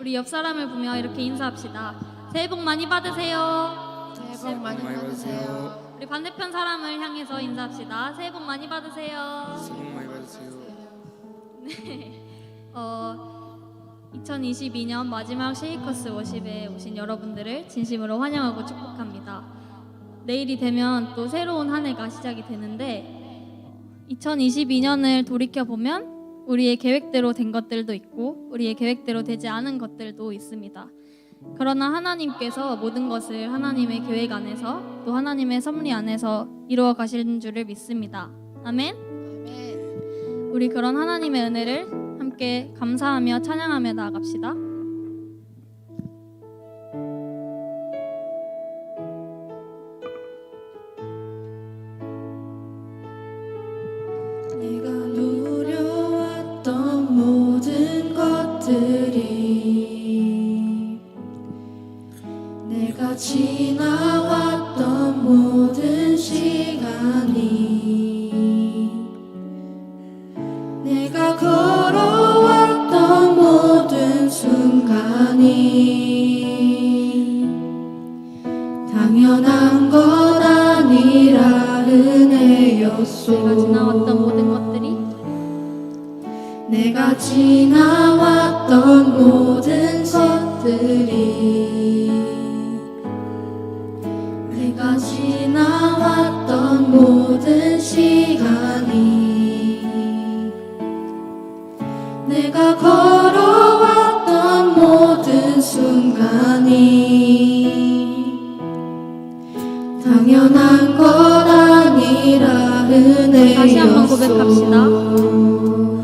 우리 옆 사람을 보며 이렇게 인사합시다. 새해 복 많이 받으세요. 새해 복 많이 받으세요. 우리 반대편 사람을 향해서 인사합시다. 새해 복 많이 받으세요. 새해 복 많이 받으세요. 어, 2022년 마지막 쉐이커스 워십에 오신 여러분들을 진심으로 환영하고 축복합니다. 내일이 되면 또 새로운 한 해가 시작이 되는데 2022년을 돌이켜 보면 우리의 계획대로 된 것들도 있고 우리의 계획대로 되지 않은 것들도 있습니다. 그러나 하나님께서 모든 것을 하나님의 계획 안에서 또 하나님의 섭리 안에서 이루어 가시는 줄을 믿습니다. 아멘. 우리 그런 하나님의 은혜를 함께 감사하며 찬양하며 나아갑시다. 내가 누려왔던 모든 것들이 내가 지나 당연한 것 아니라 은혜였소 다시 한번 고백합시다.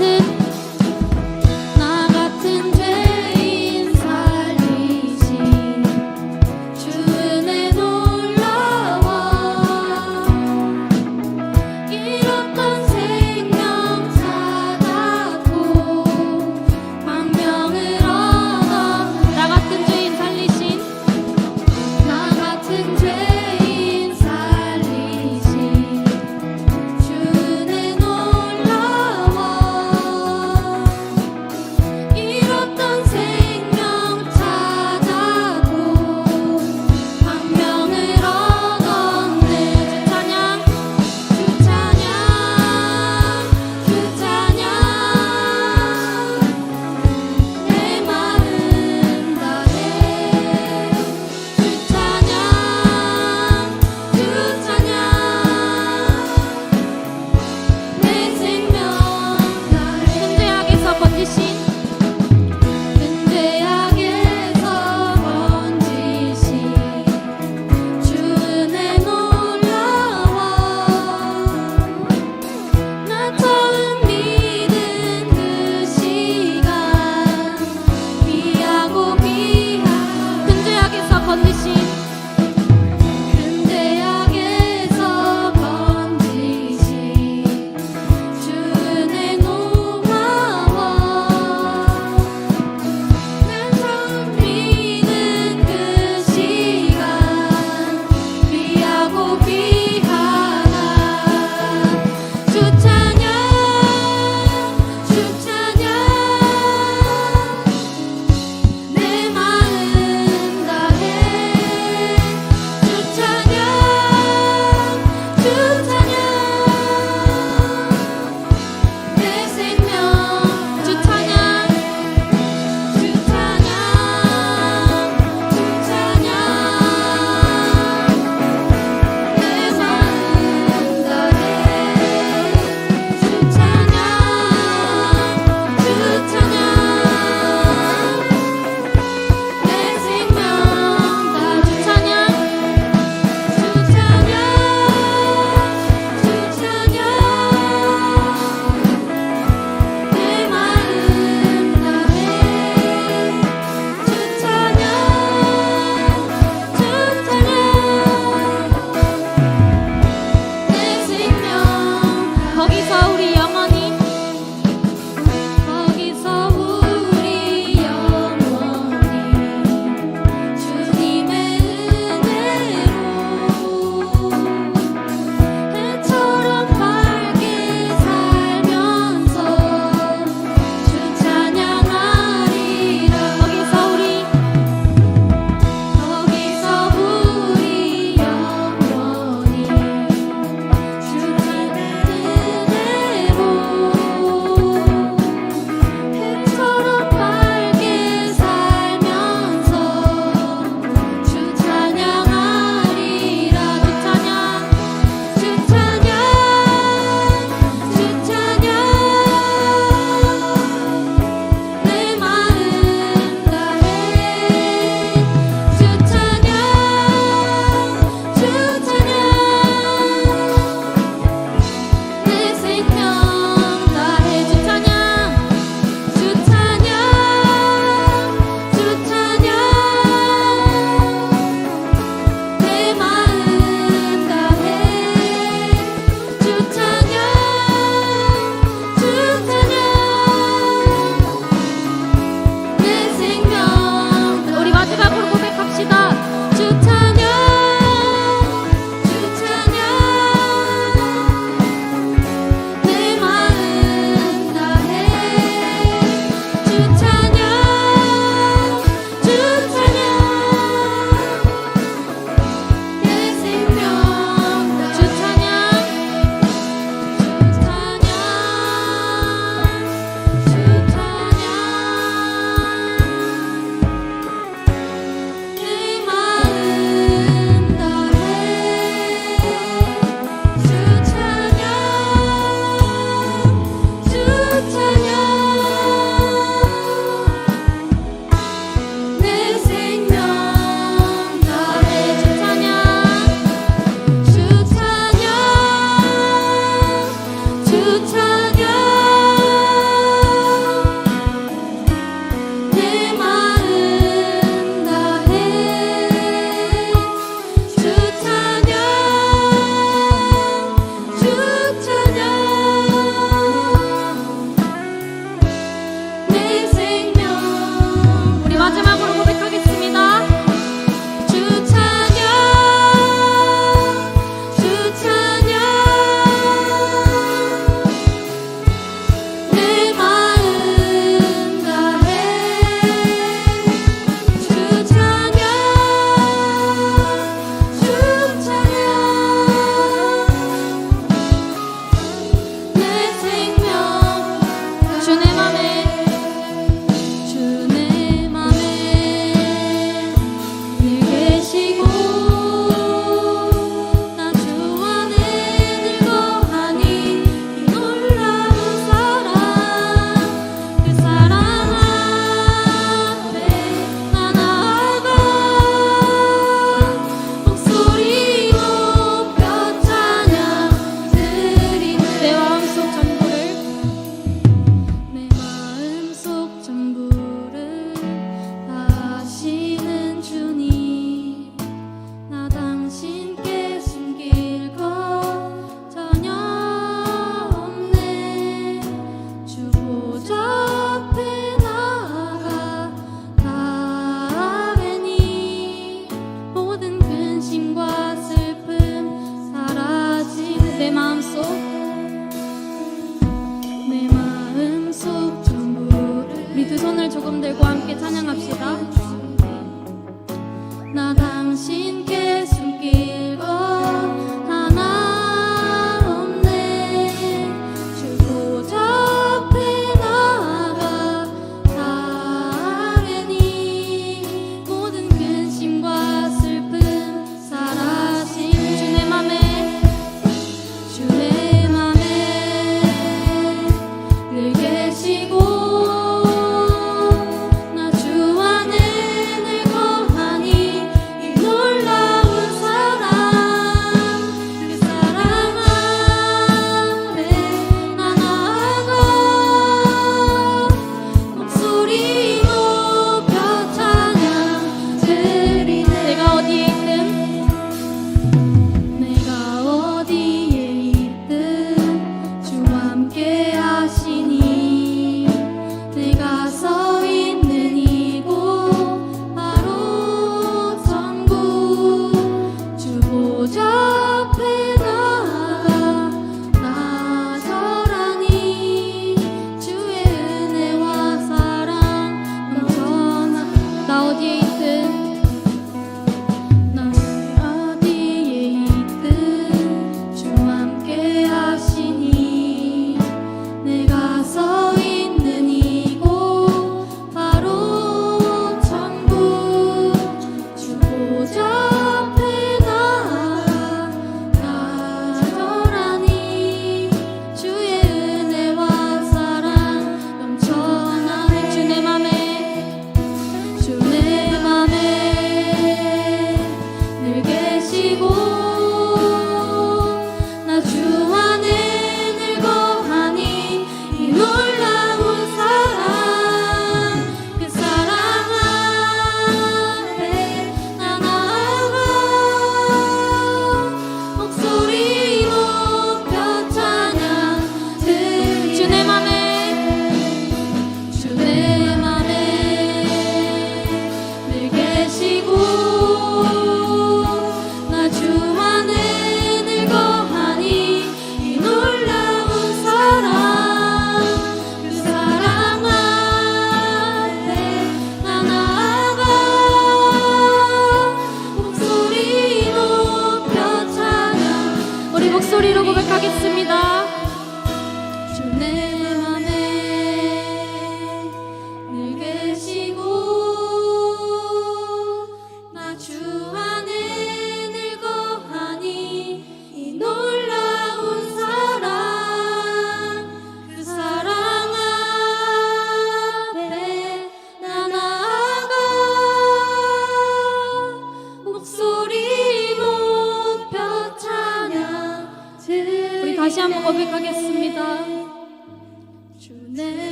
나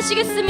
기도하시겠습니다